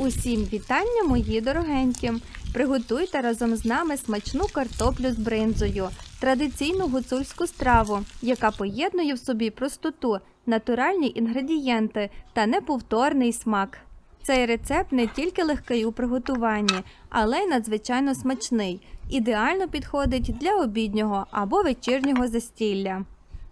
Усім вітання, мої дорогенькі! Приготуйте разом з нами смачну картоплю з бринзою, традиційну гуцульську страву, яка поєднує в собі простоту, натуральні інгредієнти та неповторний смак. Цей рецепт не тільки легкий у приготуванні, але й надзвичайно смачний. Ідеально підходить для обіднього або вечірнього застілля.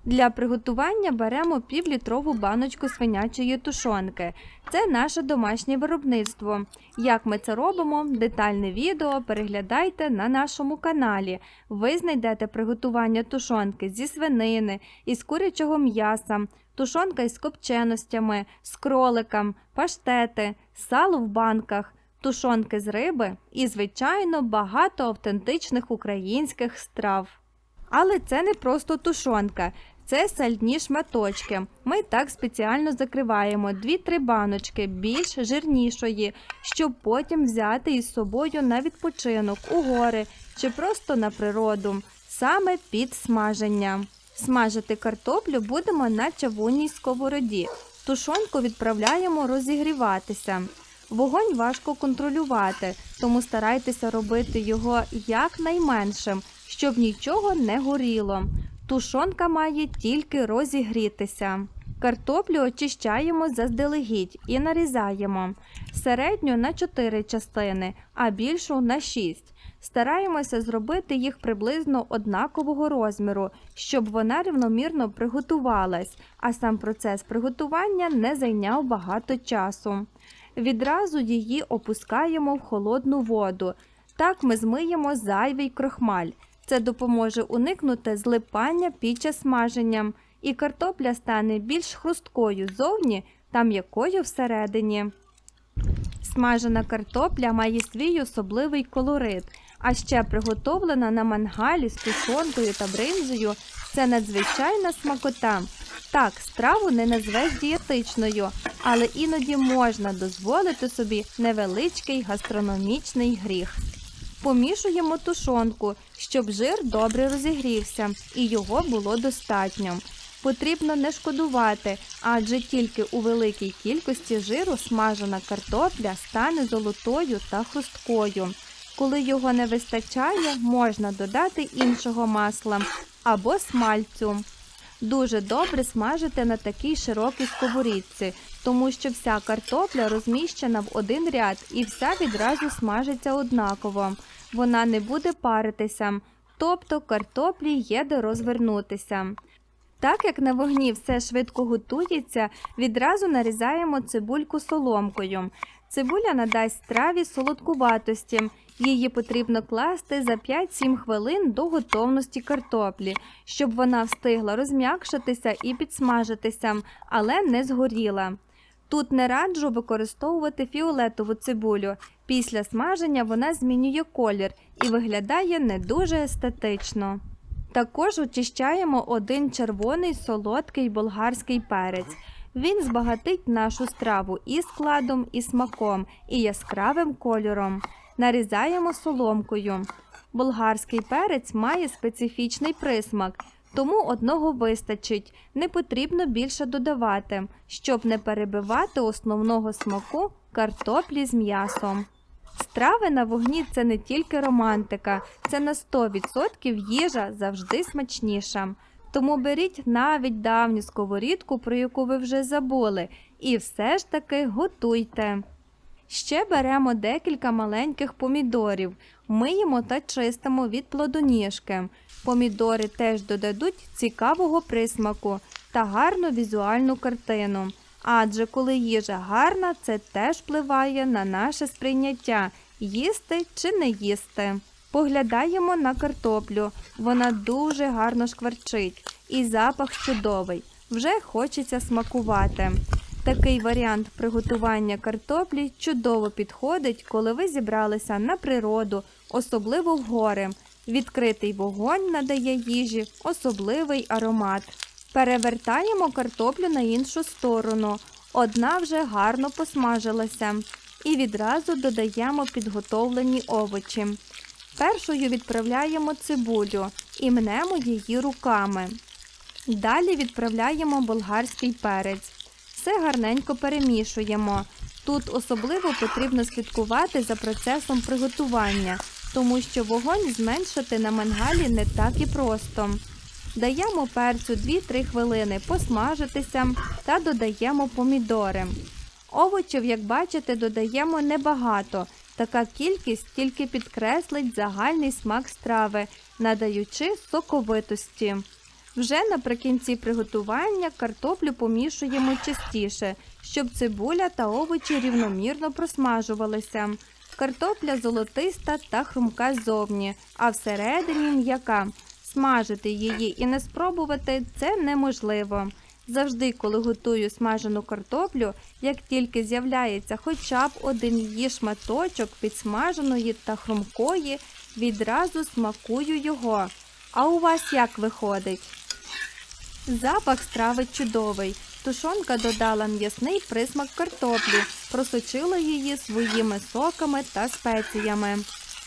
Для приготування беремо півлітрову баночку свинячої тушонки. Це наше домашнє виробництво. Як ми це робимо, детальне відео переглядайте на нашому каналі. Ви знайдете приготування тушонки зі свинини, із курячого м'яса, тушонка із копченостями, з кроликом, паштети, сало в банках, тушонки з риби і, звичайно, багато автентичних українських страв. Але це не просто тушонка, це сальні шматочки. Ми так спеціально закриваємо 2-3 баночки більш жирнішої, щоб потім взяти із собою на відпочинок у гори чи просто на природу, саме під смаження. Смажити картоплю будемо на чавунній сковороді. Тушонку відправляємо розігріватися. Вогонь важко контролювати, тому старайтеся робити його якнайменшим, щоб нічого не горіло. Тушонка має тільки розігрітися. Картоплю очищаємо заздалегідь і нарізаємо. Середню на 4 частини, а більшу на 6. Стараємося зробити їх приблизно однакового розміру, щоб вона рівномірно приготувалась, а сам процес приготування не зайняв багато часу. Відразу її опускаємо в холодну воду. Так ми змиємо зайвий крохмаль. Це допоможе уникнути злипання під час смаження, і картопля стане більш хрусткою зовні та м'якою всередині. Смажена картопля має свій особливий колорит, а ще приготовлена на мангалі з тушонкою та бринзою це надзвичайна смакота. Так, страву не назвеш дієтичною, але іноді можна дозволити собі невеличкий гастрономічний гріх. Помішуємо тушонку, щоб жир добре розігрівся і його було достатньо. Потрібно не шкодувати, адже тільки у великій кількості жиру смажена картопля стане золотою та хрусткою. Коли його не вистачає, можна додати іншого масла або смальцю. Дуже добре смажити на такій широкій сковорідці, тому що вся картопля розміщена в один ряд і вся відразу смажиться однаково. Вона не буде паритися, тобто картоплі є де розвернутися. Так як на вогні все швидко готується, відразу нарізаємо цибульку соломкою. Цибуля надасть страві солодкуватості. Її потрібно класти за 5-7 хвилин до готовності картоплі, щоб вона встигла розм'якшитися і підсмажитися, але не згоріла. Тут не раджу використовувати фіолетову цибулю. Після смаження вона змінює колір і виглядає не дуже естетично. Також очищаємо один червоний солодкий болгарський перець. Він збагатить нашу страву і складом, і смаком, і яскравим кольором. Нарізаємо соломкою. Болгарський перець має специфічний присмак, тому одного вистачить, не потрібно більше додавати, щоб не перебивати основного смаку картоплі з м'ясом. Страви на вогні це не тільки романтика, це на 100% їжа завжди смачніша. Тому беріть навіть давню сковорідку, про яку ви вже забули, і все ж таки готуйте. Ще беремо декілька маленьких помідорів, миємо та чистимо від плодоніжки. Помідори теж додадуть цікавого присмаку та гарну візуальну картину. Адже коли їжа гарна, це теж впливає на наше сприйняття їсти чи не їсти. Поглядаємо на картоплю, вона дуже гарно шкварчить, і запах чудовий. Вже хочеться смакувати. Такий варіант приготування картоплі чудово підходить, коли ви зібралися на природу, особливо в гори. Відкритий вогонь надає їжі особливий аромат. Перевертаємо картоплю на іншу сторону. Одна вже гарно посмажилася. І відразу додаємо підготовлені овочі. Першою відправляємо цибулю і мнемо її руками. Далі відправляємо болгарський перець. Все гарненько перемішуємо. Тут особливо потрібно слідкувати за процесом приготування, тому що вогонь зменшити на мангалі не так і просто. Даємо перцю 2-3 хвилини посмажитися та додаємо помідори. Овочів, як бачите, додаємо небагато. Така кількість тільки підкреслить загальний смак страви, надаючи соковитості. Вже наприкінці приготування картоплю помішуємо частіше, щоб цибуля та овочі рівномірно просмажувалися. Картопля золотиста та хрумка ззовні, а всередині м'яка. Смажити її і не спробувати це неможливо. Завжди, коли готую смажену картоплю, як тільки з'являється хоча б один її шматочок підсмаженої та хрумкої, відразу смакую його. А у вас як виходить? Запах страви чудовий. Тушонка додала м'ясний присмак картоплі, просочила її своїми соками та спеціями.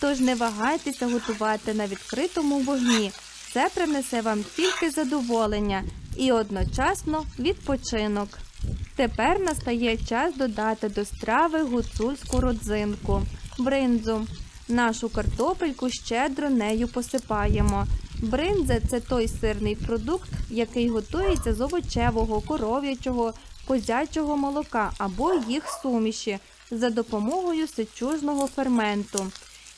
Тож не вагайтеся готувати на відкритому вогні. Це принесе вам тільки задоволення і одночасно відпочинок. Тепер настає час додати до страви гуцульську родзинку, бринзу. Нашу картопельку щедро нею посипаємо. Бринза це той сирний продукт, який готується з овочевого, коров'ячого, козячого молока або їх суміші за допомогою сечужного ферменту.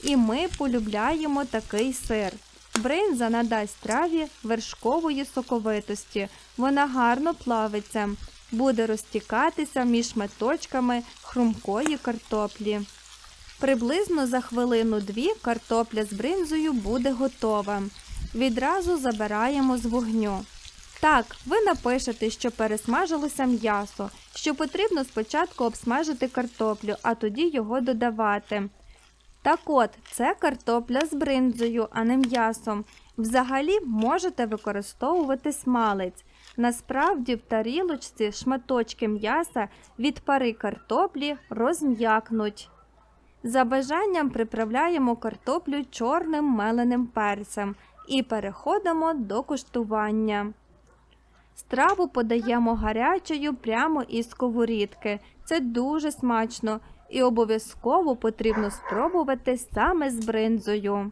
І ми полюбляємо такий сир. Бринза надасть страві вершкової соковитості. Вона гарно плавиться, буде розтікатися між шматочками хрумкої картоплі. Приблизно за хвилину-дві картопля з бринзою буде готова. Відразу забираємо з вогню. Так, ви напишете, що пересмажилося м'ясо, що потрібно спочатку обсмажити картоплю, а тоді його додавати. Так от, це картопля з бринзою, а не м'ясом. Взагалі можете використовувати смалець. Насправді в тарілочці шматочки м'яса від пари картоплі розм'якнуть. За бажанням приправляємо картоплю чорним меленим перцем і переходимо до куштування. Страву подаємо гарячою прямо із сковорідки. Це дуже смачно і обов'язково потрібно спробувати саме з бринзою.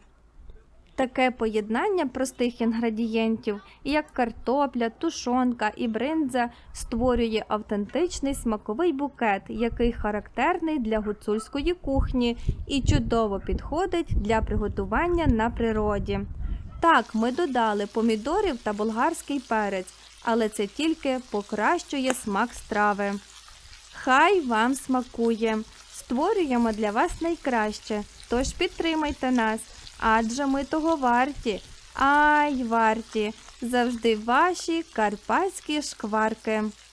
Таке поєднання простих інгредієнтів, як картопля, тушонка і бринза, створює автентичний смаковий букет, який характерний для гуцульської кухні і чудово підходить для приготування на природі. Так, ми додали помідорів та болгарський перець, але це тільки покращує смак страви. Хай вам смакує! Створюємо для вас найкраще, тож підтримайте нас, адже ми того варті. Ай, варті! Завжди ваші карпатські шкварки.